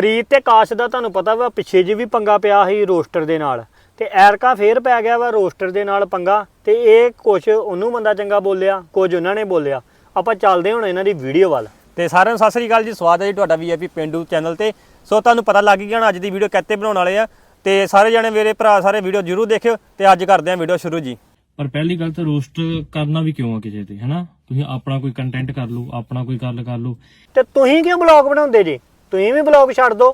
ਪ੍ਰੀਤ ਤੇ ਕਾਸ਼ ਦਾ ਤੁਹਾਨੂੰ ਪਤਾ ਵਾ ਪਿੱਛੇ ਜੀ ਵੀ ਪੰਗਾ ਪਿਆ ਸੀ ਰੋਸਟਰ ਦੇ ਨਾਲ। ਤੇ ਐਰਕਾ ਫੇਰ ਪੈ ਗਿਆ ਵਾ ਰੋਸਟਰ ਦੇ ਨਾਲ ਪੰਗਾ ਤੇ ਇਹ ਕੁਝ ਉਹਨੂੰ ਬੰਦਾ ਚੰਗਾ ਬੋਲਿਆ ਕੁਝ ਉਹਨਾਂ ਨੇ ਬੋਲਿਆ। ਆਪਾਂ ਚੱਲਦੇ ਹੁਣ ਇਹਨਾਂ ਦੀ ਵੀਡੀਓ ਵੱਲ। ਤੇ ਸਾਰਿਆਂ ਨੂੰ ਸਤਿ ਸ੍ਰੀ ਅਕਾਲ ਜੀ ਸਵਾਗਤ ਹੈ ਜੀ ਤੁਹਾਡਾ ਵੀਆਈਪੀ ਪਿੰਡੂ ਚੈਨਲ ਤੇ। ਸੋ ਤੁਹਾਨੂੰ ਪਤਾ ਲੱਗ ਗਿਆ ਹੁਣ ਅੱਜ ਦੀ ਵੀਡੀਓ ਕਿੱਥੇ ਬਣਾਉਣ ਵਾਲੇ ਆ। ਤੇ ਸਾਰੇ ਜਣੇ ਮੇਰੇ ਭਰਾ ਸਾਰੇ ਵੀਡੀਓ ਜਰੂਰ ਦੇਖਿਓ ਤੇ ਅੱਜ ਕਰਦੇ ਆ ਵੀਡੀਓ ਸ਼ੁਰੂ ਜੀ। ਪਰ ਪਹਿਲੀ ਗੱਲ ਤਾਂ ਰੋਸਟ ਕਰਨਾ ਵੀ ਕਿਉਂ ਆ ਕਿਸੇ ਤੇ ਹੈਨਾ? ਤੁਸੀਂ ਆਪਣਾ ਕੋਈ ਕੰਟੈਂਟ ਕਰ ਲਓ ਆਪਣਾ ਕੋਈ ਗੱਲ ਕਰ ਲਓ। ਤੇ ਤੁਸੀਂ ਕਿਉਂ ਬਲੌਗ ਬਣਾਉਂਦੇ ਜੀ? ਤੁਸੀਂ ਵੀ ਬਲੌਗ ਛੱਡ ਦਿਓ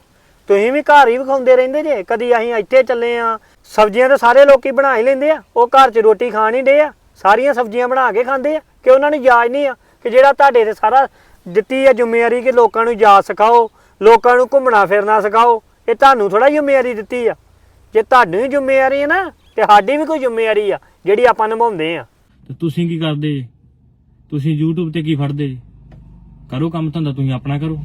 ਤੁਸੀਂ ਵੀ ਘਰ ਹੀ ਵਿਖਾਉਂਦੇ ਰਹਿੰਦੇ ਜੇ। ਕਦੀ ਅਸੀਂ ਇੱਥੇ ਚੱਲੇ ਆ, ਸਬਜ਼ੀਆਂ ਤਾਂ ਸਾਰੇ ਲੋਕੀ ਬਣਾ ਹੀ ਲੈਂਦੇ ਆ। ਉਹ ਘਰ 'ਚ ਰੋਟੀ ਖਾਣ ਹੀ ਡੇ ਆ। ਸਾਰੀਆਂ ਸਬਜ਼ੀਆਂ ਬਣਾ ਕੇ ਖਾਂਦੇ ਆ, ਕਿ ਉਹਨਾਂ ਨੂੰ ਯਾਦ ਨਹੀਂ ਆ ਕਿ ਜਿਹੜਾ ਤੁਹਾਡੇ ਤੇ ਸਾਰਾ ਦਿੱਤੀ ਆ ਜ਼ਿੰਮੇਵਾਰੀ ਕਿ ਲੋਕਾਂ ਨੂੰ ਯਾਦ ਸਿਖਾਓ, ਲੋਕਾਂ ਨੂੰ ਘੁੰਮਣਾ ਫਿਰਨਾ ਸਿਖਾਓ, ਇਹ ਤੁਹਾਨੂੰ ਥੋੜਾ ਜ਼ਿੰਮੇਵਾਰੀ ਦਿੱਤੀ ਆ। ਜੇ ਤੁਹਾਨੂੰ ਹੀ ਜ਼ਿੰਮੇਵਾਰੀ ਹੈ ਨਾ, ਤੇ ਸਾਡੀ ਵੀ ਕੋਈ ਜ਼ਿੰਮੇਵਾਰੀ ਆ, ਜਿਹੜੀ ਆਪਾਂ ਨਿਭਾਉਂਦੇ ਆ। ਤੇ ਤੁਸੀਂ ਕੀ ਕਰਦੇ ਤੁਸੀਂ YouTube ਤੇ ਕੀ ਫੜਦੇ ਕਰੋ ਕੰਮ ਧੰਦਾ, ਤੁਸੀਂ ਆਪਣਾ ਕਰੋ।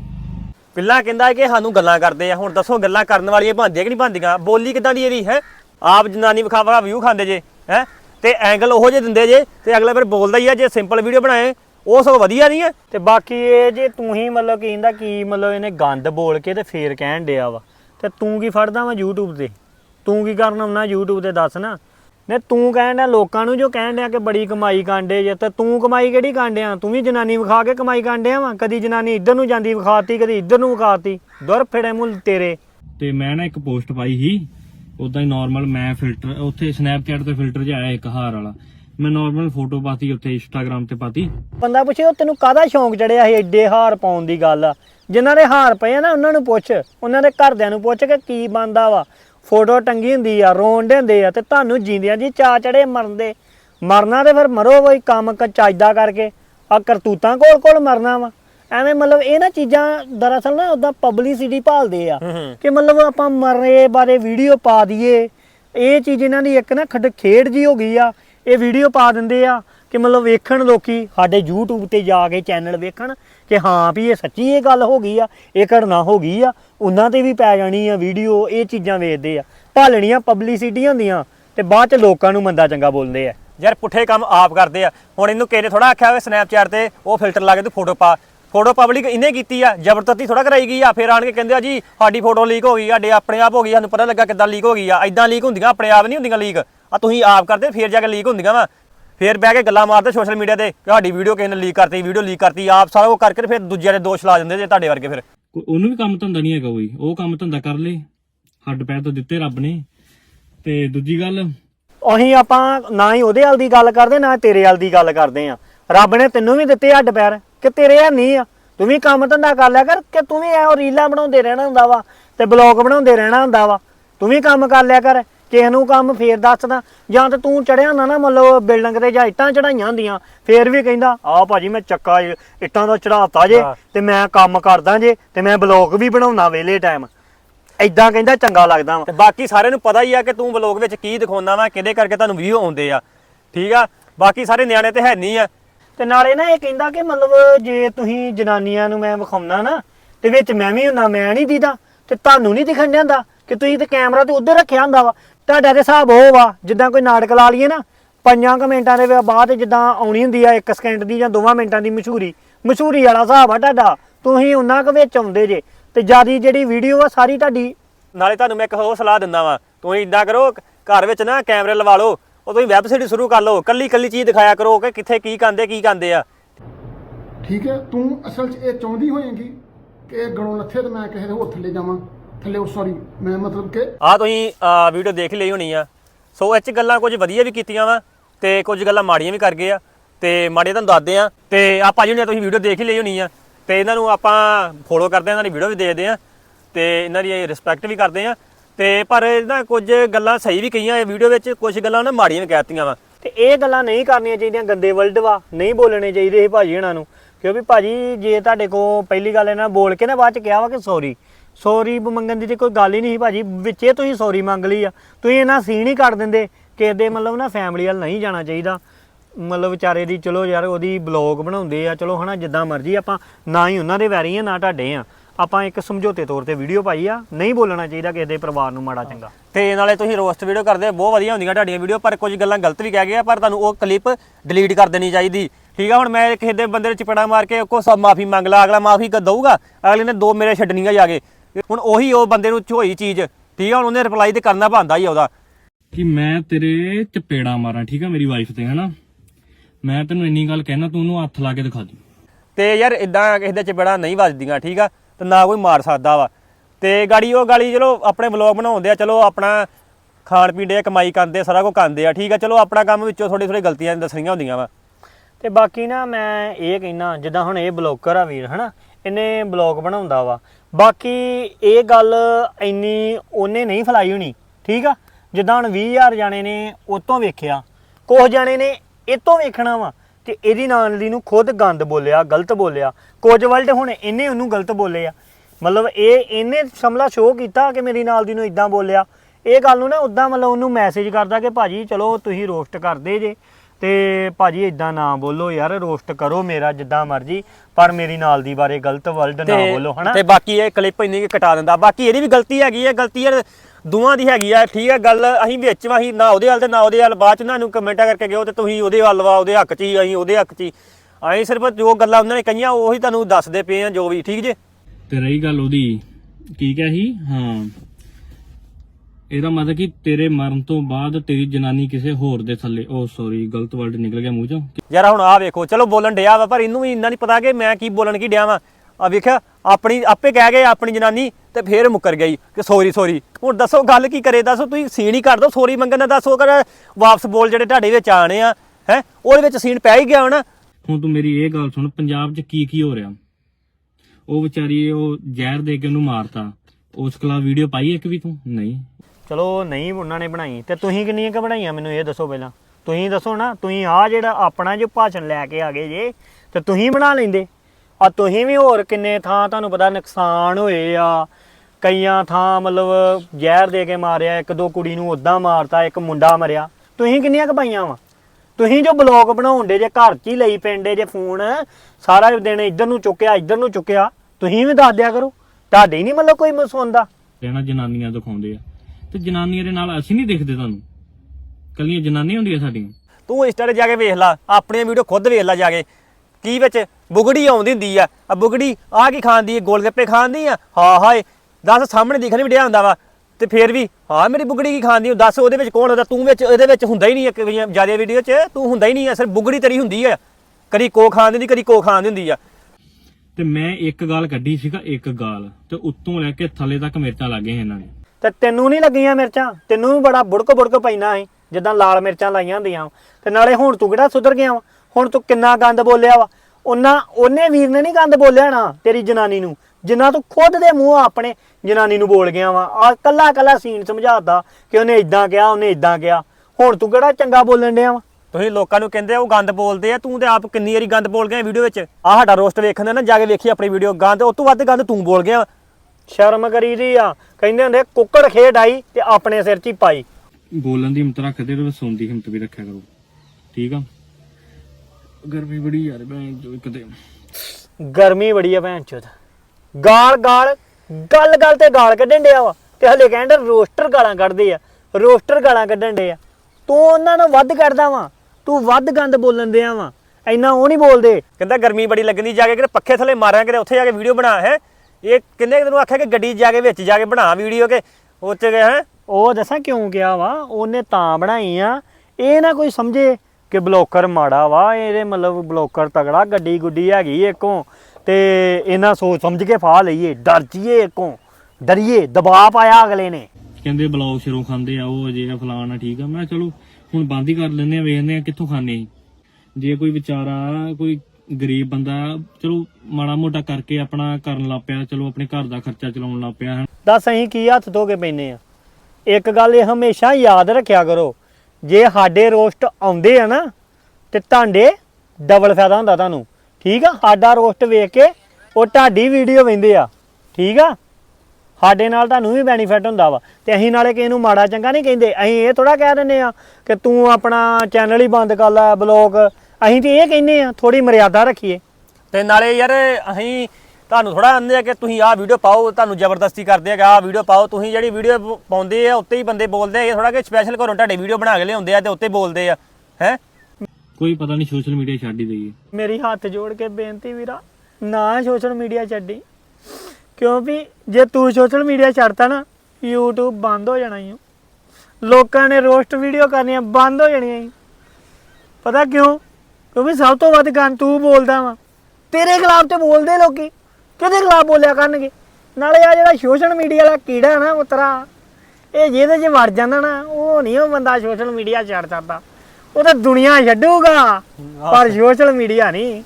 ਪਿੱਲਾ ਕਹਿੰਦਾ ਕਿ ਸਾਨੂੰ ਗੱਲਾਂ ਕਰਦੇ ਆ। ਹੁਣ ਦੱਸੋ ਗੱਲਾਂ ਕਰਨ ਵਾਲੀਆਂ ਬਣਦੀਆਂ ਕਿ ਨਹੀਂ ਬਣਦੀਆਂ? ਬੋਲੀ ਕਿਦਾਂ ਦੀ ਇਹਦੀ, ਹੈ? ਆਪ ਜਨਾਨੀ ਵਿਖਾਵਾ ਵਿਊ ਖਾਂਦੇ ਜੇ, ਹੈ? ਤੇ ਐਂਗਲ ਉਹੋ ਜਿਹੇ ਦਿੰਦੇ ਜੇ ਤੇ ਅਗਲਾ ਫਿਰ ਬੋਲਦਾ ਹੀ ਆ, ਜੇ ਸਿੰਪਲ ਵੀਡੀਓ ਬਣਾਏ, ਉਹ ਸਭ ਵਧੀਆ ਨਹੀਂ ਹੈ ਤੇ ਬਾਕੀ ਇਹ ਜੇ ਤੂੰ ਹੀ ਮਤਲਬ ਕੀ ਕਹਿੰਦਾ ਕੀ ਮਤਲਬ ਇਹਨੇ ਗੰਦ ਬੋਲ ਕੇ ਤੇ ਫੇਰ ਕਹਿਣ ਡਿਆ ਵਾ। ਤੇ ਤੂੰ ਕੀ ਫੜਦਾ ਵਾ YouTube ਤੇ? ਤੂੰ ਕੀ ਕਰਨ ਆਉਣਾ YouTube ਤੇ ਦੱਸ ਨਾ? ਨੇ ਤੂੰ ਕਹਿਣ ਡਿਆ ਲੋਕਾਂ ਨੂੰ ਜੋ ਕਹਿਣ ਡਿਆ ਕਿ ਬੜੀ ਕਮਾਈ ਕਾਂਡੇ ਜੇ ਤੇ ਤੂੰ ਕਮਾਈ ਕਿਹੜੀ ਕਾਂਡਿਆ ਤੂੰ ਵੀ ਜਨਾਨੀ ਵਿਖਾ ਕੇ ਕਮਾਈ ਕਾਂਡਿਆ ਵਾ? ਕਦੀ ਜਨਾਨੀ ਇੱਧਰ ਨੂੰ ਜਾਂਦੀ ਵਿਖਾਤੀ ਕਦੀ ਇੱਧਰ ਨੂੰ ਵਿਖਾਤੀ। ਦੁਰ ਫੇੜੇ ਮੁੱਲ ਤੇਰੇ। ਤੇ ਮੈਂ ਨਾ ਇੱਕ ਪੋਸਟ ਪਾਈ ਸੀ ਉਦਾਂ ਹੀ ਨਾਰਮਲ ਮੈਂ ਫਿਲਟਰ ਉੱਥੇ ਸਨੈਪਚੈਟ ਤੇ ਫਿਲਟਰ ਜਿਹਾ ਆਇਆ ਇੱਕ ਹਾਰ ਵਾਲਾ। ਮੈਂ ਨਾਰਮਲ ਫੋਟੋ ਪਾਤੀ ਉੱਥੇ ਇੰਸਟਾਗ੍ਰam ਤੇ ਪਾਤੀ। ਬੰਦਾ ਪੁੱਛੇ ਉਹ ਤੈਨੂੰ ਕਾਹਦਾ ਸ਼ੌਂਕ ਚੜਿਆ ਸੀ ਐਡੇ ਹਾਰ ਪਾਉਣ ਦੀ ਗੱਲ? ਆ ਜਿਨ੍ਹਾਂ ਦੇ ਹਾਰ ਪਏ ਆ ਨਾ ਉਹਨਾਂ ਨੂੰ ਪੁੱਛ। ਉਹਨਾਂ ਦੇ ਘਰਦਿਆਂ ਨੂੰ ਪੁੱਛ ਕਿ ਕੀ ਬੰਦਾ ਵਾ? ਫੋਟੋ ਟੰਗੀ ਹੁੰਦੀ ਆ ਦੇ ਹੁੰਦੇ ਆ ਤੇ ਤੁਹਾਨੂੰ ਜੀਂਦਿਆਂ ਜੀ ਚਾ ਚੜੇ ਮਰਨ ਦੇ। ਮਰਨਾ ਤੇ ਫਿਰ ਮਰੋ ਬਈ ਕੰਮ ਕ ਚਾਹੀਦਾ ਕਰਕੇ ਆ ਕਰਤੂਤਾਂ ਕੋਲ ਕੋਲ ਮਰਨਾ ਵਾ। ਐਵੇਂ ਮਤਲਬ ਇਹ ਨਾ ਚੀਜ਼ਾਂ ਦਰਅਸਲ ਨਾ ਉਦਾਂ ਪਬਲਿਸਿਟੀ ਭਾਲਦੇ ਆ ਕਿ ਮਤਲਬ ਆਪਾਂ ਮਰਨੇ ਬਾਰੇ ਵੀਡੀਓ ਪਾ ਦਈਏ। ਇਹ ਚੀਜ਼ ਇਹਨਾਂ ਦੀ ਇੱਕ ਨਾ ਖੱਡ ਖੇਡ ਜੀ ਹੋ ਗਈ ਆ। ਇਹ ਵੀਡੀਓ ਪਾ ਦਿੰਦੇ ਆ ਕਿ ਮਤਲਬ ਵੇਖਣ ਲੋਕੀ ਸਾਡੇ YouTube ਤੇ ਜਾ ਕੇ ਚੈਨਲ ਵੇਖਣ। ਕਿ ਹਾਂ ਵੀ ਇਹ ਸੱਚੀ ਇਹ ਗੱਲ ਹੋ ਗਈ ਆ, ਇਹ ਘਟਨਾ ਹੋ ਗਈ ਆ, ਉਹਨਾਂ ਤੇ ਵੀ ਪੈ ਜਾਣੀ ਆ ਵੀਡੀਓ, ਇਹ ਚੀਜ਼ਾਂ ਵੇਚਦੇ ਆ। ਭਾਲਣੀਆਂ ਪਬਲਿਸਿਟੀ ਹੁੰਦੀਆਂ ਤੇ ਬਾਅਦ ਚ ਲੋਕਾਂ ਨੂੰ ਮੰਦਾ ਚੰਗਾ ਬੋਲਦੇ ਆ। ਯਾਰ ਪੁੱਠੇ ਕੰਮ ਆਪ ਕਰਦੇ ਆ। ਹੁਣ ਇਹਨੂੰ ਕਿਸੇ ਨੇ ਥੋੜਾ ਆਖਿਆ ਹੋਵੇ ਸਨੈਪਚੈਟ ਤੇ, ਉਹ ਫਿਲਟਰ ਲਾ ਕੇ ਤੂੰ ਫੋਟੋ ਪਾ। ਫੋਟੋ ਪਬਲਿਕ ਇਹਨੇ ਕੀਤੀ ਆ, ਜ਼ਬਰਦਸਤੀ ਥੋੜਾ ਕਰਾਈ ਗਈ ਆ, ਫਿਰ ਆਣ ਕੇ ਕਹਿੰਦੇ ਆ ਜੀ, ਸਾਡੀ ਫੋਟੋ ਲੀਕ ਹੋ ਗਈ, ਸਾਡੇ ਆਪਣੇ ਆਪ ਹੋ ਗਈ, ਸਾਨੂੰ ਪਤਾ ਲੱਗਾ ਕਿੱਦਾਂ ਲੀਕ ਹੋ ਗਈ ਆ। ਐਦਾਂ ਲੀਕ ਹੁੰਦੀਆਂ, ਆਪਣੇ ਆਪ ਨਹੀਂ ਹੁੰਦੀਆਂ ਲੀਕ ਆ ਤੁਸੀਂ ਆਪ ਕਰਦੇ, ਫਿਰ ਜਾ ਕੇ ਲੀਕ ਹੁੰਦੀਆਂ ਵਾ। ਫਿਰ ਬਹਿ ਕੇ ਗੱਲਾਂ ਮਾਰਦੇ ਸੋਸ਼ਲ ਮੀਡੀਆ ਤੇ ਕਿ ਸਾਡੀ ਵੀਡੀਓ ਕਿਸੇ ਨੇ ਲੀਕ ਕਰਤੀ ਵੀਡੀਓ ਲੀਕ ਕਰਤੀ ਆਪ ਸਾਰਾ ਉਹ ਕਰਕੇ ਫਿਰ ਦੂਜਿਆਂ ਦੇ ਦੋਸ਼ ਲਾ ਦਿੰਦੇ ਜੇ ਤੁਹਾਡੇ ਵਰਗੇ ਫਿਰ। ਉਹਨੂੰ ਵੀ ਕੰਮ ਧੰਦਾ ਨਹੀਂ ਹੈਗਾ ਕੋਈ। ਉਹ ਕੰਮ ਧੰਦਾ ਕਰ ਲੇ। ਹੱਡ ਪੈਰ ਤਾਂ ਦਿੱਤੇ ਰੱਬ ਨੇ। ਤੇ ਦੂਜੀ ਗੱਲ ਅਸੀਂ ਆਪਾਂ ਨਾ ਹੀ ਉਹਦੇ ਹਾਲ ਦੀ ਗੱਲ ਕਰਦੇ ਨਾ ਤੇਰੇ ਹਾਲ ਦੀ ਗੱਲ ਕਰਦੇ ਆ। ਰੱਬ ਨੇ ਤੈਨੂੰ ਵੀ ਦਿੱਤੇ ਹੱਡ ਪੈਰ ਕਿ ਤੇਰੇ ਹੈ ਨਹੀਂ ਆ। ਤੂੰ ਵੀ ਕੰਮ ਧੰਦਾ ਕਰ ਲਿਆ ਕਰ ਕਿ ਤੂੰ ਵੀ ਇਹੋ ਰੀਲਾਂ ਬਣਾਉਂਦੇ ਰਹਿਣਾ ਹੁੰਦਾ ਵਾ ਤੇ ਬਲੌਗ ਬਣਾਉਂਦੇ ਰਹਿਣਾ ਹੁੰਦਾ ਵਾ। ਤੂੰ ਵੀ ਕੰਮ ਕਰ ਲਿਆ ਕਰ। ਕਿਸੇ ਨੂੰ ਕੰਮ ਫੇਰ ਦੱਸਦਾ? ਜਾਂ ਤੇ ਤੂੰ ਚੜਿਆ ਹੁੰਦਾ ਨਾ ਮਤਲਬ ਬਿਲਡਿੰਗ ਤੇ ਜਾਂ ਇੱਟਾਂ ਚੜਾਈਆਂ ਹੁੰਦੀਆਂ ਫੇਰ ਵੀ ਕਹਿੰਦਾ ਆ ਭਾਜੀ ਮੈਂ ਚੱਕਾ ਇੱਟਾਂ ਦਾ ਚੜਾਤਾ ਜੇ। ਤੇ ਮੈਂ ਕੰਮ ਕਰਦਾ ਜੇ ਤੇ ਮੈਂ ਬਲੌਗ ਵੀ ਬਣਾਉਣਾ ਵੇਲੇ ਟਾਈਮ ਐਦਾਂ ਕਹਿੰਦਾ ਚੰਗਾ ਲੱਗਦਾ ਵਾ। ਤੇ ਬਾਕੀ ਸਾਰਿਆਂ ਨੂੰ ਪਤਾ ਹੀ ਆ ਕਿ ਤੂੰ ਵਲੋਗ ਵਿੱਚ ਕੀ ਦਿਖਾਉਂਦਾ ਵਾ ਕਿਹਦੇ ਕਰਕੇ ਤੁਹਾਨੂੰ ਵੀਊ ਆਉਂਦੇ ਆ। ਠੀਕ ਆ? ਬਾਕੀ ਸਾਰੇ ਨਿਆਣੇ ਤੇ ਹੈ ਨਹੀਂ ਆ। ਤੇ ਨਾਲੇ ਨਾ ਇਹ ਕਹਿੰਦਾ ਕਿ ਮਤਲਬ ਜੇ ਤੁਸੀਂ ਜਨਾਨੀਆਂ ਨੂੰ ਮੈਂ ਵਿਖਾਉਣਾ ਨਾ ਤੇ ਵਿੱਚ ਮੈਂ ਵੀ ਹੁੰਦਾ ਮੈਂ ਨਹੀਂ ਦੀਦਾ ਤੇ ਤੁਹਾਨੂੰ ਨਹੀਂ ਦਿਖਣ ਜਾਂਦਾ ਕਿ ਤੁਸੀਂ ਤੇ ਕੈਮਰਾ ਤੇ ਉੱਧਰ ਰੱਖਿਆ ਹੁੰਦਾ ਵਾ। ਤੁਹਾਡਾ ਤੇ ਹਿਸਾਬ ਉਹ ਵਾ ਜਿੱਦਾਂ ਕੋਈ ਨਾਟਕ ਲਾ ਲਈਏ ਨਾ ਪੰਜਾਂ ਕੁ ਮਿੰਟਾਂ ਦੇ ਬਾਅਦ ਜਿੱਦਾਂ ਆਉਣੀ ਹੁੰਦੀ ਆ 1 ਸਕਿੰਟ ਦੀ ਜਾਂ 2 ਮਿੰਟਾਂ ਦੀ ਮਸ਼ਹੂਰੀ ਮਸ਼ਹੂਰੀ ਵਾਲਾ ਹਿਸਾਬ ਆ ਤੁਹਾਡਾ ਤੁਸੀਂ ਉਹਨਾਂ ਕੁ ਵਿੱਚ ਆਉਂਦੇ ਜੇ ਤੇ ਜਿਆਦੀ ਜਿਹੜੀ ਵੀਡੀਓ ਆ ਸਾਰੀ ਤੁਹਾਡੀ ਨਾਲੇ ਤੁਹਾਨੂੰ ਮੈਂ ਇੱਕ ਹੋਰ ਸਲਾਹ ਦਿੰਦਾ ਵਾਂ ਤੁਸੀਂ ਇਦਾਂ ਕਰੋ ਘਰ ਵਿੱਚ ਨਾ ਕੈਮਰੇ ਲਵਾ ਲਓ ਉਹ ਤੁਸੀਂ ਵੈਬਸਾਈਟ ਸ਼ੁਰੂ ਕਰ ਲਓ ਕੱਲੀ ਕੱਲੀ ਚੀਜ਼ ਦਿਖਾਇਆ ਕਰੋ ਕਿ ਕਿੱਥੇ ਕੀ ਕਰਦੇ ਕੀ ਕਰਦੇ ਆ। ਠੀਕ ਹੈ ਤੂੰ ਅਸਲ 'ਚ ਇਹ ਚਾਹੁੰਦੀ ਹੋਏਗੀ ਕਿ ਇਹ ਗਲੋਂ ਲੱਥੇ ਤੇ ਮੈਂ ਕਿਸੇ ਦੇ ਹੋਰ ਥੱਲੇ ਜਾਵਾਂ। ਥੱਲੇ ਸੌਰੀ ਮੈਂ ਮਤਲਬ ਕਿ ਆ ਤੁਸੀਂ ਵੀਡੀਓ ਦੇਖ ਹੀ ਲਈ ਹੋਣੀ ਆ। ਸੋ ਇਹ ਚ ਗੱਲਾਂ ਕੁਝ ਵਧੀਆ ਵੀ ਕੀਤੀਆਂ ਵਾ ਤੇ ਕੁਝ ਗੱਲਾਂ ਮਾੜੀਆਂ ਵੀ ਕਰ ਗਏ ਆ। ਤੇ ਮਾੜੀਆਂ ਤੁਹਾਨੂੰ ਦੱਸਦੇ ਆ। ਤੇ ਆ ਭਾਜੀ ਨੇ ਤੁਸੀਂ ਵੀਡੀਓ ਦੇਖ ਹੀ ਲਈ ਹੋਣੀ ਆ। ਤੇ ਇਹਨਾਂ ਨੂੰ ਆਪਾਂ ਫੋਲੋ ਕਰਦੇ ਆ ਇਹਨਾਂ ਦੀ ਵੀਡੀਓ ਵੀ ਦੇਖਦੇ ਆ। ਤੇ ਇਹਨਾਂ ਦੀ ਰਿਸਪੈਕਟ ਵੀ ਕਰਦੇ ਆ। ਤੇ ਪਰ ਇਹਨਾਂ ਕੁਝ ਗੱਲਾਂ ਸਹੀ ਵੀ ਕਹੀਆਂ ਇਹ ਵੀਡੀਓ ਵਿੱਚ ਕੁਝ ਗੱਲਾਂ ਨਾ ਮਾੜੀਆਂ ਵੀ ਕਹਿਤੀਆਂ ਵਾ। ਤੇ ਇਹ ਗੱਲਾਂ ਨਹੀਂ ਕਰਨੀਆਂ ਚਾਹੀਦੀਆਂ ਗੰਦੇ ਵਰਲਡ ਵਾ। ਨਹੀਂ ਬੋਲਣੇ ਚਾਹੀਦੇ ਇਹ ਭਾਜੀ ਇਹਨਾਂ ਨੂੰ। ਕਿਉਂਕਿ ਭਾਜੀ ਜੇ ਤੁਹਾਡੇ ਕੋ ਪਹਿਲੀ ਗੱਲ ਇਹਨਾਂ ਬੋਲ ਕੇ ਨਾ ਬਾਅਦ ਚ ਕਿਹਾ ਵਾ ਕਿ ਸੌਰੀ ਸੌਰੀ ਮੰਗਣ ਦੀ ਤੇ ਕੋਈ ਗੱਲ ਹੀ ਨਹੀਂ ਸੀ ਭਾਜੀ। ਵਿੱਚੇ ਤੁਸੀਂ ਸੌਰੀ ਮੰਗ ਲਈ ਆ। ਤੁਸੀਂ ਇਹਨਾਂ ਸੀਨ ਹੀ ਕੱਢ ਦਿੰਦੇ। ਕਿਸੇ ਦੇ ਮਤਲਬ ਨਾ ਫੈਮਿਲੀ ਵੱਲ ਨਹੀਂ ਜਾਣਾ ਚਾਹੀਦਾ। ਮਤਲਬ ਵਿਚਾਰੇ ਦੀ ਚਲੋ ਯਾਰ ਉਹਦੀ ਬਲੌਗ ਬਣਾਉਂਦੇ ਆ। ਚਲੋ ਹਨਾ ਜਿੱਦਾਂ ਮਰਜ਼ੀ ਆਪਾਂ ਨਾ ਹੀ ਉਹਨਾਂ ਦੇ ਵੈਰੀ ਆ ਨਾ ਤੁਹਾਡੇ ਆ। ਆਪਾਂ ਇੱਕ ਸਮਝੌਤੇ ਤੌਰ ਤੇ ਵੀਡੀਓ ਪਾਈ ਆ। ਨਹੀਂ ਬੋਲਣਾ ਚਾਹੀਦਾ ਕਿਸੇ ਦੇ ਪਰਿਵਾਰ ਨੂੰ ਮਾੜਾ ਚੰਗਾ। ਤੇ ਨਾਲੇ ਤੁਸੀਂ ਰੋਸਟ ਵੀਡੀਓ ਕਰਦੇ ਆ, ਬਹੁਤ ਵਧੀਆ ਹੁੰਦੀਆਂ ਤੁਹਾਡੀਆਂ ਵੀਡੀਓ ਪਰ ਕੁਝ ਗੱਲਾਂ ਗਲਤ ਵੀ ਕਹਿ ਗਏ ਆ ਪਰ ਤੁਹਾਨੂੰ ਉਹ ਕਲਿੱਪ ਡਿਲੀਟ ਕਰ ਦੇਣੀ ਚਾਹੀਦੀ। ਠੀਕ ਆ ਹੁਣ ਮੈਂ ਕਿਸੇ ਦੇ ਬੰਦੇ ਨੂੰ ਚਪੜਾ ਮਾਰ ਕੇ ਕੋ ਸਭ ਮਾਫੀ ਮੰਗ ਲਾ ਅਗਲਾ ਮਾਫੀ ਕ ਦਊਗਾ। ਅਗਲੇ ਨੇ ਦੋ ਮੇਰੇ ਛੱਡਣੀਆਂ ਜਾ ਕੇ। ਹੁਣ ਉਹੀ ਉਹ ਬੰਦੇ ਨੂੰ ਝੋਈ ਚੀਜ਼ ਠੀਕ ਆ ਹੁਣ ਉਹਨੇ ਰਿਪਲਾਈ ਤੇ ਕਰਨਾ ਬੰਦਾ ਹੀ ਆ ਉਹਦਾ। ਕਿ ਮੈਂ ਤੇਰੇ ਚਪੇੜਾ ਮਾਰਾਂ ਠੀਕ ਆ ਮੇਰੀ ਵਾਈਫ ਤੇ ਹਨਾ? ਮੈਂ ਤੈਨੂੰ ਇੰਨੀ ਗੱਲ ਕਹਿਣਾ ਤੂੰ ਉਹਨੂੰ ਹੱਥ ਲਾ ਕੇ ਦਿਖਾ ਦੇ। ਤੇ ਯਾਰ ਇਦਾਂ ਕਿਸੇ ਦੇ ਚਪੇੜਾ ਨਹੀਂ ਵੱਜਦੀਆਂ ਠੀਕ ਆ ਤੇ ਨਾ ਕੋਈ ਮਾਰ ਸਕਦਾ ਵਾ। ਤੇ ਗਾੜੀ ਉਹ ਗਾਲੀ ਚਲੋ ਆਪਣੇ ਵਲੌਗ ਬਣਾਉਂਦੇ ਆ ਚਲੋ ਆਪਣਾ ਖਾਣ ਪੀਣ ਦੇ ਕਮਾਈ ਕਰਦੇ ਸਾਰਾ ਕੁਝ ਕਰਦੇ ਆ ਠੀਕ ਆ ਚਲੋ ਆਪਣਾ ਕੰਮ ਵਿੱਚੋਂ ਥੋੜੀ ਥੋੜੀ ਗਲਤੀਆਂ ਦੱਸਣੀਆਂ ਹੁੰਦੀਆਂ ਵਾ। ਤੇ ਬਾਕੀ ਨਾ ਮੈਂ ਇਹ ਕਹਿਣਾ ਜਿੱਦਾਂ ਹੁਣ ਇਹ ਬਲੌਗਰ ਆ ਵੀਰ ਹਨਾ ਇਹਨੇ ਬਲੌਗ ਬਣਾਉਂਦਾ ਵਾ ਬਾਕੀ ਇਹ ਗੱਲ ਇੰਨੀ ਉਹਨੇ ਨਹੀਂ ਫਲਾਈ ਹੋਣੀ, ਠੀਕ ਆ? ਜਿੱਦਾਂ ਹੁਣ 20000 ਜਾਣੇ ਨੇ ਉਹ ਤੋਂ ਵੇਖਿਆ ਕੁਝ ਜਾਣੇ ਨੇ ਇਹ ਤੋਂ ਵੇਖਣਾ ਵਾ ਤੇ ਇਹਦੀ ਨਾਲ ਦੀ ਨੂੰ ਖੁਦ ਗੰਦ ਬੋਲਿਆ, ਗਲਤ ਬੋਲਿਆ। ਕੁਝ ਵਰਲਡ ਹੁਣ ਇਹਨੇ ਉਹਨੂੰ ਗਲਤ ਬੋਲੇ ਆ। ਮਤਲਬ ਇਹ ਇਹਨੇ ਸ਼ਮਲਾ ਸ਼ੋਅ ਕੀਤਾ ਕਿ ਮੇਰੀ ਨਾਲ ਦੀ ਨੂੰ ਇਦਾਂ ਬੋਲਿਆ। ਇਹ ਗੱਲ ਨੂੰ ਨਾ ਉਦਾਂ ਮਤਲਬ ਉਹਨੂੰ ਮੈਸੇਜ ਕਰਦਾ ਕਿ ਭਾਜੀ ਚਲੋ ਤੁਸੀਂ ਰੋਸਟ ਕਰਦੇ ਜੇ। ਤੇ ਭਾਜੀ ਇਦਾਂ ਨਾ ਬੋਲੋ ਯਾਰ ਰੋਸਟ ਕਰੋ ਮੇਰਾ ਜਿੱਦਾਂ ਮਰਜ਼ੀ ਪਰ ਮੇਰੀ ਨਾਲ ਦੀ ਬਾਰੇ ਗਲਤ ਵਰਡ ਨਾ ਬੋਲੋ ਹਨਾ? ਤੇ ਬਾਕੀ ਇਹ ਕਲਿੱਪ ਇੰਨੀ ਕਿ ਕਟਾ ਦਿੰਦਾ। ਬਾਕੀ ਇਹਦੀ ਵੀ ਗਲਤੀ ਹੈਗੀ ਹੈ ਗਲਤੀ ਯਾਰ ਦੋਵਾਂ ਦੀ ਹੈਗੀ ਆ ਠੀਕ ਹੈ ਗੱਲ। ਅਸੀਂ ਵਿੱਚ ਵਾ ਅਸੀਂ ਨਾ ਉਹਦੇ ਵੱਲ ਤੇ ਨਾ ਉਹਦੇ ਵੱਲ। ਬਾਅਦ ਚ ਨਾ ਨੂੰ ਕਮੈਂਟਾਂ ਕਰਕੇ ਗਿਓ ਤੇ ਤੁਸੀਂ ਉਹਦੇ ਵੱਲ ਵਾ ਉਹਦੇ ਹੱਕ 'ਚ ਹੀ ਅਸੀਂ ਉਹਦੇ ਹੱਕ 'ਚ ਹੀ। ਅਸੀਂ ਸਿਰਫ ਜੋ ਗੱਲਾਂ ਉਹਨਾਂ ਨੇ ਕਹੀਆਂ ਉਹੀ ਤੁਹਾਨੂੰ ਦੱਸਦੇ ਪਏ ਆ ਜੋ ਵੀ ਠੀਕ ਜੇ? ਤੇ ਰਹੀ ਗੱਲ ਉਹਦੀ ਕੀ ਕਿਹਾ ਸੀ? ਹਾਂ। ਇਹਦਾ ਮਤਲਬ ਕਿ ਤੇਰੇ ਮਰਨ ਤੋਂ ਬਾਅਦ ਤੇਰੀ ਜਨਾਨੀ ਕਿਸੇ ਹੋਰ ਦੇ ਥੱਲੇ ਉਹ ਸੌਰੀ ਗਲਤ ਵਰਡ ਨਿਕਲ ਗਿਆ ਮੂੰਹ ਚੋਂ। ਯਾਰ ਹੁਣ ਆ ਵੇਖੋ ਚਲੋ ਬੋਲਣ ਡਿਆ ਵਾ ਪਰ ਇਹਨੂੰ ਵੀ ਇੰਨਾ ਨਹੀਂ ਪਤਾ ਕਿ ਮੈਂ ਕੀ ਬੋਲਣ ਕੀ ਡਿਆ ਵਾ। ਆ ਵੇਖਿਆ ਆਪਣੀ ਆਪੇ ਕਹਿ ਗਏ ਆਪਣੀ ਜਨਾਨੀ ਤੇ ਫੇਰ ਮੁੱਕਰ ਗਈ ਕਿ ਸੌਰੀ ਸੌਰੀ ਹੁਣ ਦੱਸੋ ਗੱਲ ਕੀ ਕਰੇ ਦੱਸੋ ਤੁਸੀਂ ਸੀਨ ਹੀ ਕਰ ਦੋ ਸੌਰੀ ਮੰਗਣ ਦਾ ਦੱਸੋ ਕਰ ਵਾਪਸ ਬੋਲ ਜਿਹੜੇ ਤੁਹਾਡੇ ਵਿੱਚ ਆਣੇ ਆ ਹੈ? ਉਹਦੇ ਵਿੱਚ ਸੀਨ ਪੈ ਹੀ ਗਿਆ ਹੋਣਾ। ਹੁਣ ਤੂੰ ਮੇਰੀ ਇਹ ਗੱਲ ਸੁਣ ਪੰਜਾਬ 'ਚ ਕੀ ਕੀ ਹੋ ਰਿਹਾ? ਉਹ ਵਿਚਾਰੀ ਉਹ ਜ਼ਹਿਰ ਦੇ ਕੇ ਉਹਨੂੰ ਮਾਰਤਾ। ਉਸ ਖਿਲਾਫ ਵੀਡੀਓ ਪਾਈ ਇੱਕ ਵੀ ਤੂੰ? ਨਹੀਂ। ਚਲੋ ਨਹੀਂ ਉਹਨਾਂ ਨੇ ਬਣਾਈ। ਤੇ ਤੁਸੀਂ ਕਿੰਨੀਆਂ ਕੁ ਬਣਾਈਆਂ ਮੈਨੂੰ ਇਹ ਦੱਸੋ ਪਹਿਲਾਂ? ਤੁਸੀਂ ਦੱਸੋ ਨਾ, ਤੁਸੀਂ ਆ ਜਿਹੜਾ ਆਪਣਾ ਜੋ ਭਾਸ਼ਣ ਲੈ ਕੇ ਆ ਗਏ ਜੇ, ਤੇ ਤੁਸੀਂ ਬਣਾ ਲੈਂਦੇ। ਆ ਤੁਸੀਂ ਵੀ ਹੋਰ ਕਿੰਨੇ ਥਾਂ ਤੁਹਾਨੂੰ ਪਤਾ ਨੁਕਸਾਨ ਹੋਏ ਆ। ਕਈਆਂ ਥਾਂ ਮਤਲਬ ਜ਼ਹਿਰ ਦੇ ਕੇ ਮਾਰਿਆ, ਇੱਕ ਦੋ ਕੁੜੀ ਨੂੰ ਉਦਾਂ ਮਾਰਤਾ, ਇੱਕ ਮੁੰਡਾ ਮਰਿਆ। ਤੁਸੀਂ ਕਿੰਨੀਆਂ ਕੁ ਪਾਈਆਂ ਵਾ? ਤੁਸੀਂ ਜੋ ਬਲੌਗ ਬਣਾਉਂਦੇ ਜੇ ਘਰ 'ਚ ਹੀ ਲਈ ਪੈਂਦੇ, ਜੇ ਫੋਨ ਸਾਰਾ ਦਿਨ ਇੱਧਰ ਨੂੰ ਚੁੱਕਿਆ, ਇੱਧਰ ਨੂੰ ਚੁੱਕਿਆ, ਤੁਸੀਂ ਵੀ ਦੱਸ ਦਿਆ ਕਰੋ। ਤੁਹਾਡੇ ਹੀ ਨਹੀਂ ਮਤਲਬ ਕੋਈ ਸੁਣਦਾ ਰਹਿਣਾ ਜਨਾਨੀਆਂ ਦਿਖਾਉਂਦੇ ਆ। ਤੇ ਜਨਾਨੀਆਂ ਦੇ ਨਾਲ ਅਸੀਂ ਨਹੀਂ ਦਿਖਦੇ ਤੁਹਾਨੂੰ। ਕੱਲੀਆਂ ਜਨਾਨੀਆਂ ਹੁੰਦੀਆਂ ਸਾਡੀਆਂ। ਤੂੰ ਇੰਸਟਾ ਤੇ ਜਾ ਕੇ ਵੇਖ ਲੈ ਆਪਣੀਆਂ ਵੀਡੀਓ ਖੁਦ ਵੇਖ ਲੈ ਜਾ ਕੇ। ਕੀ ਵਿੱਚ ਬੁਗੜੀ ਆਉਂਦੀ ਹੁੰਦੀ ਆ? ਆ ਬੁਗੜੀ ਆ ਕੀ ਖਾਂਦੀ ਹੈ ਗੋਲ ਗੱਪੇ ਖਾਂਦੀ ਆ? ਹਾਂ ਹਾਏ ਦੱਸ ਸਾਹਮਣੇ ਦਿਖਣ ਵੀ ਡਿਆ ਹੁੰਦਾ ਵਾ। ਤੇ ਫੇਰ ਵੀ ਹਾਂ ਮੇਰੀ ਬੁਗੜੀ ਕੀ ਖਾਂਦੀ ਆ ਦੱਸ ਉਹਦੇ ਵਿੱਚ ਕੌਣ ਹੁੰਦਾ? ਤੂੰ ਵਿੱਚ ਇਹਦੇ ਵਿੱਚ ਹੁੰਦਾ ਹੀ ਨਹੀਂ ਇੱਕ ਜ਼ਿਆਦਾ ਵੀਡੀਓ 'ਚ। ਤੂੰ ਹੁੰਦਾ ਹੀ ਨਹੀਂ ਆ ਸਿਰ ਬੁਗੜੀ ਤੇਰੀ ਹੁੰਦੀ ਆ। ਕਦੀ ਕੋ ਖਾਂਦੀ ਹੁੰਦੀ ਕਦੀ ਕੋ ਖਾਂਦੀ ਹੁੰਦੀ ਆ। ਤੇ ਮੈਂ ਇੱਕ ਗਾਲ ਕੱਢੀ ਸੀਗਾ ਇੱਕ ਗਾਲ। ਤੇ ਉੱਤੋਂ ਲੈ ਕੇ ਥੱਲੇ ਤੱਕ ਮਿਰਚਾਂ ਲੱਗੇ ਇਹਨਾਂ ਨੇ। ਤੇ ਤੈਨੂੰ ਨਹੀਂ ਲੱਗੀਆਂ ਮਿਰਚਾਂ? ਤੈਨੂੰ ਵੀ ਬੜਾ ਬੁੜਕ ਬੁੜਕ ਪੈਣਾ ਸੀ, ਜਿੱਦਾਂ ਲਾਲ ਮਿਰਚਾਂ ਲਾਈਆਂ ਹੁੰਦੀਆਂ ਤੇ ਨਾਲੇ ਹੁਣ ਤੂੰ ਕਿਹੜਾ ਸੁਧਰ ਗਿਆ ਵਾ? ਹੁਣ ਤੂੰ ਕਿੰਨਾ ਗੰਦ ਬੋਲਿਆ ਵਾ? ਉਹਨਾਂ, ਉਹਨੇ ਵੀਰ ਨੇ ਨਹੀਂ ਗੰਦ ਬੋਲਿਆ ਨਾ ਤੇਰੀ ਜਨਾਨੀ ਨੂੰ, ਜਿੰਨਾ ਤੂੰ ਖੁਦ ਦੇ ਮੂੰਹ ਆਪਣੇ ਜਨਾਨੀ ਨੂੰ ਬੋਲ ਗਿਆ ਵਾ। ਆ ਕੱਲਾ ਕੱਲਾ ਸੀਨ ਸਮਝਾਤਾ ਕਿ ਉਹਨੇ ਇਦਾਂ ਕਿਹਾ, ਉਹਨੇ ਇਦਾਂ ਕਿਹਾ। ਹੁਣ ਤੂੰ ਕਿਹੜਾ ਚੰਗਾ ਬੋਲਣ ਡਿਆ ਵਾ? ਤੁਸੀਂ ਲੋਕਾਂ ਨੂੰ ਕਹਿੰਦੇ ਉਹ ਗੰਦ ਬੋਲਦੇ ਆ, ਤੂੰ ਤੇ ਆਪ ਕਿੰਨੀ ਵਾਰੀ ਗੰਦ ਬੋਲ ਗਿਆ ਵੀਡੀਓ ਵਿੱਚ। ਆ ਸਾਡਾ ਰੋਸਟ ਵੇਖਣ ਦਾ ਨਾ, ਜਾ ਕੇ ਵੇਖੀ ਆਪਣੀ ਵੀਡੀਓ। ਗੰਦ, ਉਹ ਤੋਂ ਵੱਧ ਗੰਦ ਤੂੰ ਬੋਲ ਗਿਆ। ਸ਼ਰਮ ਕਰੀ ਦੀ ਆ। ਕਹਿੰਦੇ ਹੁੰਦੇ ਕੁੱਕੜ ਖੇਡ ਆਈ ਤੇ ਆਪਣੇ ਸਿਰ 'ਚ ਹੀ ਪਾਈ। ਬੋਲਣ ਦੀ ਹਿੰਮਤ ਰੱਖਦੇ ਤੇ ਸੁਣਨ ਦੀ ਹਿੰਮਤ ਵੀ ਰੱਖਿਆ ਕਰੋ। ਠੀਕ ਆ? ਗਰਮੀ ਬੜੀ ਯਾਰ ਮੈਂ ਜੋ ਕਿਤੇ ਗਰਮੀ ਬੜੀ ਆ ਭੈਣ ਚੋਦ। ਗਾਲ ਗਾਲ ਗੱਲ ਗੱਲ ਤੇ ਗਾਲ ਕੱਢਣ ਡਿਆ ਵਾ। ਤੇ ਹਲੇ ਕਹਿੰਦੇ ਰੋਸਟਰ ਗਾਲਾਂ ਕੱਢਦੇ ਆ। ਰੋਸਟਰ ਗਾਲਾਂ ਕੱਢਣ ਡੇ ਆ ਤੂੰ ਉਹਨਾਂ ਨੂੰ ਵੱਧ ਕੱਢਦਾ ਵਾ। ਤੂੰ ਵੱਧ ਗੰਦ ਬੋਲਣ ਦਿਆ ਵਾ। ਇੰਨਾ ਉਹ ਨਹੀਂ ਬੋਲਦੇ। ਕਹਿੰਦਾ ਗਰਮੀ ਬੜੀ ਲੱਗਣੀ ਜਾ ਕੇ ਕਿਤੇ ਪੱਖੇ ਥੱਲੇ ਮਾਰਾਂ ਕਿਤੇ ਉੱਥੇ ਜਾ ਕੇ ਵੀਡੀਓ ਬਣਾ ਹੈ? ਇਹ ਕਿੰਨੇ ਤੈਨੂੰ ਆਖਿਆ ਕਿ ਗੱਡੀ 'ਚ ਜਾ ਕੇ ਵਿੱਚ ਜਾ ਕੇ ਬਣਾ ਵੀਡੀਓ ਕਿ ਉੱਥੇ ਗਏ ਹੈ? ਉਹ ਦੱਸਾਂ ਕਿਉਂ ਗਿਆ ਵਾ? ਉਹਨੇ ਤਾਂ ਬਣਾਈ ਆ। ਇਹ ਨਾ ਕੋਈ ਸਮਝੇ ਕਿ ਬਲੋਕਰ ਮਾੜਾ ਵਾ ਇਹਦੇ ਮਤਲਬ ਬਲੋਕਰ ਤਗੜਾ ਗੱਡੀ ਗੁੱਡੀ ਹੈਗੀ ਇੱਕੋਂ। ਤੇ ਇਹਨਾਂ ਸੋਚ ਸਮਝ ਕੇ ਫਾ ਲਈਏ ਡਰ ਜੀਏ ਇੱਕੋਂ। ਡਰੀਏ ਦਬਾਅ ਪਾਇਆ ਅਗਲੇ ਨੇ। ਕਹਿੰਦੇ ਬਲੌਗ ਸਿਰੋਂ ਖਾਂਦੇ ਆ ਉਹ ਅਜੇ ਆ ਫਲਾਣਾ ਠੀਕ ਆ। ਮੈਂ ਚਲੋ ਹੁਣ ਬੰਦ ਹੀ ਕਰ ਲੈਂਦੇ ਆ ਵੇਖਦੇ ਆ ਕਿੱਥੋਂ ਖਾਣੇ ਜੇ ਕੋਈ ਵਿਚਾਰਾ ਕੋਈ ਗਰੀਬ ਬੰਦਾ, ਚਲੋ ਮਾੜਾ ਮੋਟਾ ਕਰਕੇ ਆਪਣਾ ਕਰਨ ਲੱਗ ਪਿਆ, ਚਲੋ ਆਪਣੇ ਘਰ ਦਾ ਖਰਚਾ ਚਲਾਉਣ ਲੱਗ ਪਿਆ, ਹਨ। ਦੱਸ ਅਸੀਂ ਕੀ ਹੱਥ ਧੋ ਕੇ ਪੈਨੇ ਆ? ਇੱਕ ਗੱਲ ਇਹ ਹਮੇਸ਼ਾ ਯਾਦ ਰੱਖਿਆ ਕਰੋ, ਜੇ ਸਾਡੇ ਰੋਸਟ ਆਉਂਦੇ ਆ ਨਾ, ਤੇ ਤੁਹਾਡੇ ਡਬਲ ਫਾਇਦਾ ਹੁੰਦਾ ਤੁਹਾਨੂੰ, ਠੀਕ ਆ? ਸਾਡਾ ਰੋਸਟ ਵੇਖ ਕੇ ਉਹ ਤੁਹਾਡੀ ਵੀਡੀਓ ਵੇਂਦੇ ਆ, ਠੀਕ ਆ? ਸਾਡੇ ਨਾਲ ਤੁਹਾਨੂੰ ਵੀ ਬੈਨੀਫਿਟ ਹੁੰਦਾ ਵਾ, ਤੇ ਅਸੀਂ ਨਾਲੇ ਕਿਸੇ ਨੂੰ ਮਾੜਾ ਚੰਗਾ ਨਹੀਂ ਕਹਿੰਦੇ, ਅਸੀਂ ਇਹ ਥੋੜਾ ਕਹਿ ਦਿੰਦੇ ਆ ਕਿ ਤੂੰ ਆਪਣਾ ਚੈਨਲ ਹੀ ਬੰਦ ਕਰ ਲੈ ਬਲੌਗ ਅਸੀਂ ਤੇ ਇਹ ਕਹਿੰਦੇ ਆ ਥੋੜੀ ਮਰਿਆਦਾ ਰੱਖੀਏ। ਤੇ ਨਾਲੇ ਯਾਰ ਅਸੀਂ ਤੁਹਾਨੂੰ ਥੋੜਾ ਆਂਦੇ ਆ ਕਿ ਤੁਸੀਂ ਆਹ ਵੀਡੀਓ ਪਾਓ ਤੁਹਾਨੂੰ ਜ਼ਬਰਦਸਤੀ ਕਰਦੇ ਆ ਕਿ ਆਹ ਵੀਡੀਓ ਪਾਓ। ਤੁਸੀਂ ਜਿਹੜੀ ਵੀਡੀਓ ਪਾਉਂਦੇ ਆ ਉੱਤੇ ਹੀ ਬੰਦੇ ਬੋਲਦੇ ਆ ਇਹ ਥੋੜਾ ਕਿ ਸਪੈਸ਼ਲ ਘਰੋਂ ਤੁਹਾਡੇ ਵੀਡੀਓ ਬਣਾ ਕੇ ਲਿਆਉਂਦੇ ਆ ਤੇ ਉੱਤੇ ਬੋਲਦੇ ਆ ਹੈ? ਕੋਈ ਪਤਾ ਨਹੀਂ ਸੋਸ਼ਲ ਮੀਡੀਆ ਛੱਡ ਹੀ ਦਈਏ। ਮੇਰੀ ਹੱਥ ਜੋੜ ਕੇ ਬੇਨਤੀ ਵੀਰਾ ਨਾ ਸੋਸ਼ਲ ਮੀਡੀਆ ਛੱਡੀ। ਕਿਉਂ ਵੀ ਜੇ ਤੂੰ ਸੋਸ਼ਲ ਮੀਡੀਆ ਛੱਡਤਾ ਨਾ YouTube ਬੰਦ ਹੋ ਜਾਣਾ ਈ ਓ। ਲੋਕਾਂ ਨੇ ਰੋਸਟ ਵੀਡੀਓ ਕਰਨੀਆਂ ਬੰਦ ਹੋ ਜਾਣੀਆਂ ਈ। ਪਤਾ ਕਿਉਂ? ਕਿਉਂਕਿ ਸਭ ਤੋਂ ਵੱਧ ਗੰਦ ਤੂੰ ਬੋਲਦਾ ਵਾ। ਤੇਰੇ ਖਿਲਾਫ ਤੇ ਬੋਲਦੇ ਲੋਕੀ। ਕਿਹਦੇ ਖਿਲਾਫ ਬੋਲਿਆ ਕਰਨਗੇ? ਨਾਲੇ ਆ ਜਿਹੜਾ ਸੋਸ਼ਲ ਮੀਡੀਆ ਵਾਲਾ ਕੀੜਾ ਨਾ ਉਤਰਾ ਇਹ ਜਿਹਦੇ 'ਚ ਵੜ ਜਾਂਦਾ ਨਾ ਉਹ ਨਹੀਂ ਉਹ ਬੰਦਾ ਸੋਸ਼ਲ ਮੀਡੀਆ ਛੱਡ ਸਕਦਾ। ਉਹ ਤਾਂ ਦੁਨੀਆ ਛੱਡੂਗਾ ਪਰ ਸੋਸ਼ਲ ਮੀਡੀਆ ਨਹੀਂ।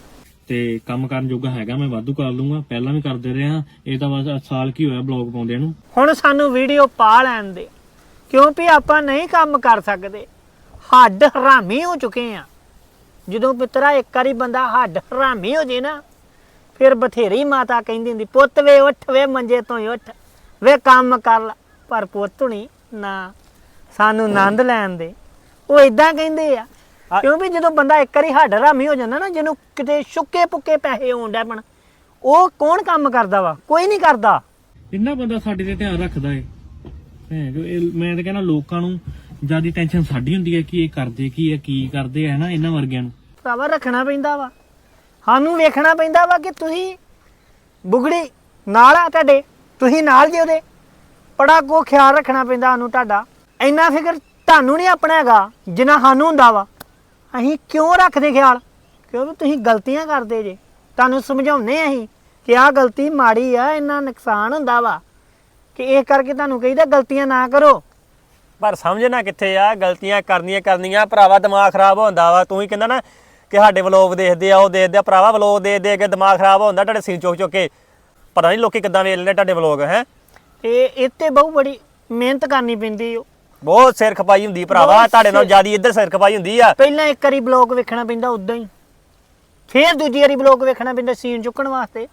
ਤੇ ਕੰਮ ਕਰਨ ਜੋਗਾ ਹੈਗਾ ਮੈਂ ਵਾਧੂ ਕਰ ਲੂੰਗਾ ਪਹਿਲਾਂ ਵੀ ਕਰਦੇ ਰਿਹਾ ਇਹ ਤਾਂ ਬਸ ਸਾਲ ਕੀ ਹੋਇਆ ਬਲੌਗ ਪਾਉਂਦੇ ਨੂੰ। ਹੁਣ ਸਾਨੂੰ ਵੀਡੀਓ ਪਾ ਲੈਣ ਦੇ। ਕਿਉਂਕਿ ਆਪਾਂ ਨਹੀਂ ਕੰਮ ਕਰ ਸਕਦੇ। ਹੱਡ ਹਰਾਮੀ ਹੋ ਚੁੱਕੇ ਆ ਜਦੋਂ ਪਿੱਤਰਾ ਇੱਕ ਵਾਰੀ ਬੰਦਾ ਹੱਡ ਹਰਾਮੀ ਹੋ ਜੇ ਨਾ ਫਿਰ ਬਥੇਰੀ ਮਾਤਾ ਕਹਿੰਦੀ ਹੁੰਦੀ ਪੁੱਤ ਵੇ ਉੱਠ ਵੇ ਮੰਜੇ ਤੋਂ ਹੀ ਉੱਠ ਵੇ ਕੰਮ ਕਰ ਲੈ। ਪਰ ਪੁੱਤ ਹੁਣੀ ਨਾ ਸਾਨੂੰ ਆਨੰਦ ਲੈਣ ਦੇ। ਉਹ ਇਦਾਂ ਕਹਿੰਦੇ ਆ ਆ- ਕਿਉਂਕਿ ਜਦੋਂ ਬੰਦਾ ਇੱਕ ਵਾਰੀ ਹੱਡ ਹਰਾਮੀ ਹੋ ਜਾਂਦਾ ਨਾ ਜਿਹਨੂੰ ਕਿਤੇ ਸੁੱਕੇ ਪੁੱਕੇ ਪੈਸੇ ਡੈ ਪਣ ਉਹ ਕੌਣ ਕੰਮ ਕਰਦਾ ਵਾ? ਕੋਈ ਨਹੀਂ ਕਰਦਾ। ਇੰਨਾ ਬੰਦਾ ਸਾਡੇ ਤੇ ਧਿਆਨ ਰੱਖਦਾ ਏ। ਭੈਣ ਚੋ, ਇਹ ਮੈਂ ਤਾਂ ਕਹਿੰਦਾ ਲੋਕਾਂ ਨੂੰ ਜ਼ਿਆਦਾ ਟੈਨਸ਼ਨ ਸਾਡੀ ਹੁੰਦੀ ਹੈ ਕਿ ਇਹ ਕਰਦੇ ਕੀ ਹੈ, ਕੀ ਕਰਦੇ ਆ ਨਾ ਇਹਨਾਂ ਵਰਗਿਆਂ ਨੂੰ। ਭਰਾਵਾ ਰੱਖਣਾ ਪੈਂਦਾ ਵਾ। ਸਾਨੂੰ ਵੇਖਣਾ ਪੈਂਦਾ ਵਾ ਕਿ ਤੁਸੀਂ ਬੁਗੜੀ ਨਾਲ ਆ ਤੁਹਾਡੇ, ਤੁਸੀਂ ਨਾਲ ਜੇ ਉਹਦੇ। ਬੜਾ ਕੋ ਖਿਆਲ ਰੱਖਣਾ ਪੈਂਦਾ ਸਾਨੂੰ ਤੁਹਾਡਾ। ਇੰਨਾ ਫਿਕਰ ਤੁਹਾਨੂੰ ਨਹੀਂ ਆਪਣਾ ਹੈਗਾ, ਜਿੰਨਾ ਸਾਨੂੰ ਹੁੰਦਾ ਵਾ। ਅਸੀਂ ਕਿਉਂ ਰੱਖਦੇ ਖਿਆਲ? ਕਿਉਂਕਿ ਤੁਸੀਂ ਗਲਤੀਆਂ ਕਰਦੇ ਜੇ। ਤੁਹਾਨੂੰ ਸਮਝਾਉਂਦੇ ਅਸੀਂ ਕਿ ਆਹ ਗਲਤੀ ਮਾੜੀ ਆ, ਇੰਨਾ ਨੁਕਸਾਨ ਹੁੰਦਾ ਵਾ। ਕਿ ਇਹ ਕਰਕੇ ਤੁਹਾਨੂੰ ਕਹੀਦਾ ਗਲਤੀਆਂ ਨਾ ਕਰੋ। ਪਰ ਸਮਝਣਾ ਕਿੱਥੇ ਆ ਗਲਤੀਆਂ ਕਰਨੀਆਂ ਕਰਨੀਆਂ ਭਰਾਵਾ ਦਿਮਾਗ ਖਰਾਬ ਹੁੰਦਾ ਵਾ। ਤੂੰ ਹੀ ਕਹਿੰਦਾ ਨਾ ਕਿ ਸਾਡੇ ਵਲੋਗ ਦੇਖਦੇ ਆ ਉਹ ਦੇਖਦੇ ਆ। ਭਰਾਵਾ ਵਲੋਗ ਦੇ ਦੇ ਕੇ ਦਿਮਾਗ ਖਰਾਬ ਹੁੰਦਾ ਤੁਹਾਡੇ ਸੀਨ ਚੁੱਕ ਚੁੱਕ ਕੇ। ਪਤਾ ਨਹੀਂ ਲੋਕੀ ਕਿੱਦਾਂ ਵੇਖ ਲੈਂਦੇ ਤੁਹਾਡੇ ਵਲੋਗ ਹੈ? ਤੇ ਇੱਥੇ ਬਹੁਤ ਬੜੀ ਮਿਹਨਤ ਕਰਨੀ ਪੈਂਦੀ ਓ। ਬਹੁਤ ਸਿਰ ਖਪਾਈ ਹੁੰਦੀ ਭਰਾਵਾ ਬਹੁਤ ਤੁਹਾਡੇ ਨਾਲ ਸਿਰ- ਜਿਆਦੀ ਇੱਧਰ ਸਿਰ ਖਪਾਈ ਹੁੰਦੀ ਆ। ਪਹਿਲਾਂ ਇੱਕ ਵਾਰੀ ਬਲੌਗ ਵੇਖਣਾ ਪੈਂਦਾ ਉਦਾਂ ਹੀ। ਫੇਰ ਦੂਜੀ ਵਾਰੀ ਬਲੌਗ ਵੇਖਣਾ ਪੈਂਦਾ ਸੀਨ ਚੁੱਕਣ ਵਾਸਤੇ।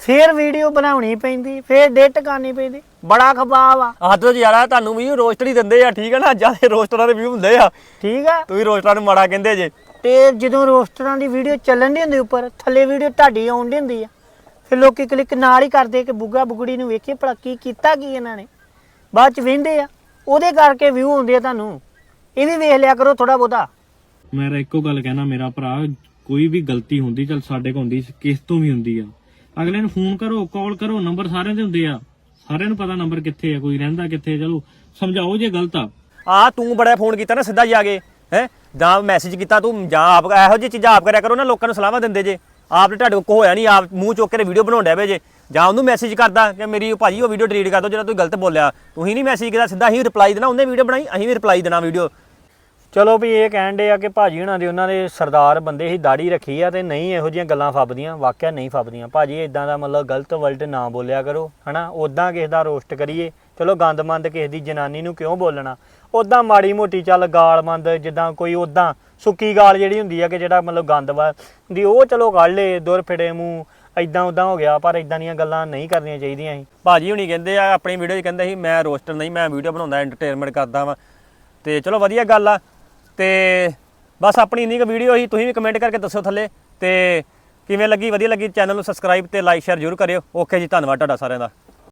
ਫੇਰ ਵੀਡੀਓ ਬਣਾਉਣੀ ਪੈਂਦੀ ਫੇਰ ਡੇਟ ਕਰਨੀ ਪੈਂਦੀ। ਬੜਾ ਖਪਾਹ ਵਾ ਹੱਦ ਤੋਂ ਜ਼ਿਆਦਾ ਤੁਹਾਨੂੰ ਵੀ ਰੋਸਟਰ ਹੀ ਦਿੰਦੇ ਆ ਠੀਕ ਹੈ ਨਾ? ਜ਼ਿਆਦਾ ਰੋਸਟਰਾਂ ਦੇ ਵਿਊ ਹੁੰਦੇ ਆ। ਠੀਕ ਆ। ਤੁਸੀਂ ਰੋਸਟਰਾਂ ਨੂੰ ਮਾੜਾ ਕਹਿੰਦੇ ਜੇ। ਤੇ ਜਦੋਂ ਰੋਸਟਰਾਂ ਦੀ ਵੀਡੀਓ ਚੱਲਣ ਦੀ ਹੁੰਦੀ ਉੱਪਰ ਥੱਲੇ ਵੀਡੀਓ ਤੁਹਾਡੀ ਆਉਣ ਦੀ ਹੁੰਦੀ ਆ। ਫਿਰ ਲੋਕੀ ਕਲਿੱਕ ਨਾਲ ਹੀ ਕਰਦੇ ਕਿ ਬੁੱਗਾ ਬੁਗੜੀ ਨੂੰ ਵੇਖੀਏ ਭਲਾ ਕੀ ਕੀਤਾ ਕੀ ਇਹਨਾਂ ਨੇ। ਬਾਅਦ ਚ ਵੇਂਦੇ ਆ ਉਹਦੇ ਕਰਕੇ ਵਿਊ ਆਉਂਦੇ ਆ ਤੁਹਾਨੂੰ। ਇਹ ਵੀ ਵੇਖ ਲਿਆ ਕਰੋ ਥੋੜਾ ਬਹੁਤਾ। ਮੈਂ ਇੱਕੋ ਗੱਲ ਕਹਿਣਾ ਮੇਰਾ ਭਰਾ ਕੋਈ ਵੀ ਗਲਤੀ ਹੁੰਦੀ ਚਲ ਸਾਡੇ ਕੋਲ ਹੁੰਦੀ ਕਿਸ ਤੋਂ ਵੀ ਹੁੰਦੀ ਆ। ਅਗਲੇ ਨੂੰ ਫੋਨ ਕਰੋ ਕਾਲ ਕਰੋ ਨੰਬਰ ਸਾਰਿਆਂ ਦੇ ਹੁੰਦੇ ਆ। ਸਾਰਿਆਂ ਨੂੰ ਪਤਾ ਨੰਬਰ ਕਿੱਥੇ ਆ, ਕੋਈ ਰਹਿੰਦਾ ਕਿੱਥੇ ਚਲੋ ਸਮਝਾਓ ਜੇ ਗਲਤ ਆ। ਆ, ਤੂੰ ਬੜਾ ਫੋਨ ਕੀਤਾ ਨਾ, ਸਿੱਧਾ ਜਾ ਕੇ ਹੈ? ਜਾਂ ਮੈਸੇਜ ਕੀਤਾ ਤੂੰ, ਜਾਂ ਆਪ, ਇਹੋ ਜਿਹੀ ਚੀਜ਼ਾਂ ਆਪ ਕਰਿਆ ਕਰੋ ਨਾ, ਲੋਕਾਂ ਨੂੰ ਸਲਾਹਾਂ ਦਿੰਦੇ ਜੇ। ਆਪ ਤੇ ਤੁਹਾਡੇ ਕੋਲ ਹੋਇਆ ਨਹੀਂ ਆਪ ਮੂੰਹ ਚੁੱਕ ਕੇ ਵੀਡੀਓ ਬਣਾਉਣ ਡਿਆ ਵੇ ਜੇ। ਜਾਂ ਉਹਨੂੰ ਮੈਸੇਜ ਕਰਦਾ ਕਿ ਮੇਰੀ ਭਾਜੀ ਉਹ ਵੀਡੀਓ ਡਿਲੀਟ ਕਰ ਦਿਓ, ਜਿਹੜਾ ਤੂੰ ਗਲਤ ਬੋਲਿਆ। ਤੁਸੀਂ ਹੀ ਨਹੀਂ ਮੈਸੇਜ ਕੀਤਾ, ਸਿੱਧਾ ਹੀ ਰਿਪਲਾਈ ਦੇਣਾ, ਉਹਨੇ ਵੀਡੀਓ ਬਣਾਈ, ਅਸੀਂ ਵੀ ਰਿਪਲਾਈ ਦੇਣਾ ਵੀਡੀਓ ਚਲੋ ਵੀ ਇਹ ਕਹਿਣ ਦੇ ਆ ਕਿ ਭਾਜੀ ਹੁਣਾਂ ਦੇ ਉਹਨਾਂ ਦੇ ਸਰਦਾਰ ਬੰਦੇ ਹੀ ਦਾੜੀ ਰੱਖੀ ਆ ਤੇ ਨਹੀਂ ਇਹੋ ਜਿਹੀਆਂ ਗੱਲਾਂ ਫੱਬਦੀਆਂ, ਵਾਕਿਆ ਨਹੀਂ ਫੱਬਦੀਆਂ। ਭਾਜੀ ਇਦਾਂ ਦਾ ਮਤਲਬ ਗਲਤ ਵਲਟ ਨਾ ਬੋਲਿਆ ਕਰੋ, ਹਨਾ? ਉਦਾਂ ਕਿਸੇ ਦਾ ਰੋਸਟ ਕਰੀਏ। ਚਲੋ ਗੰਦਮੰਦ ਕਿਸੇ ਦੀ ਜਨਾਨੀ ਨੂੰ ਕਿਉਂ ਬੋਲਣਾ? ਉਦਾਂ ਮਾੜੀ ਮੋਟੀ ਚੱਲ ਗਾਲਮੰਦ, ਜਿੱਦਾਂ ਕੋਈ ਉਦਾਂ ਸੁੱਕੀ ਗਾਲ ਜਿਹੜੀ ਹੁੰਦੀ ਆ ਕਿ ਜਿਹੜਾ ਮਤਲਬ ਗੰਦ ਵਾ, ਦੀ ਉਹ ਚਲੋ ਕੱਢ ਲੇ, ਦੁਰ ਫਿੜੇ ਮੂੰਹ ਇਦਾਂ ਉਦਾਂ ਹੋ ਗਿਆ, ਪਰ ਇਦਾਂ ਦੀਆਂ ਗੱਲਾਂ ਨਹੀਂ ਕਰਨੀਆਂ ਚਾਹੀਦੀਆਂ ਸੀ। ਭਾਜੀ ਹੁਣੀ ਕਹਿੰਦੇ ਆ, ਆਪਣੀ ਵੀਡੀਓ 'ਚ ਕਹਿੰਦੇ ਸੀ, ਮੈਂ ਰੋਸਟਰ ਨਹੀਂ, ਮੈਂ ਵੀਡੀਓ ਬਣਾਉਂਦਾ ਐਂਟਰਟੇਨਮੈਂਟ ਕਰਦਾ ਵਾਂ। ਤੇ ਚਲੋ ਵਧੀਆ ਗੱਲ ਆ ਤੇ ਬਸ ਆਪਣੀ ਇੰਨੀ ਕੁ ਵੀਡੀਓ ਸੀ ਤੁਸੀਂ ਵੀ ਕਮੈਂਟ ਕਰਕੇ ਦੱਸੋ ਥੱਲੇ ਤੇ ਕਿਵੇਂ ਲੱਗੀ, ਵਧੀਆ ਲੱਗੀ ਚੈਨਲ ਨੂੰ ਸਬਸਕ੍ਰਾਈਬ ਤੇ ਲਾਈਕ ਸ਼ੇਅਰ ਜ਼ਰੂਰ ਕਰਿਓ। ਓਕੇ ਜੀ, ਧੰਨਵਾਦ ਤੁਹਾਡਾ ਸਾਰਿਆਂ ਦਾ।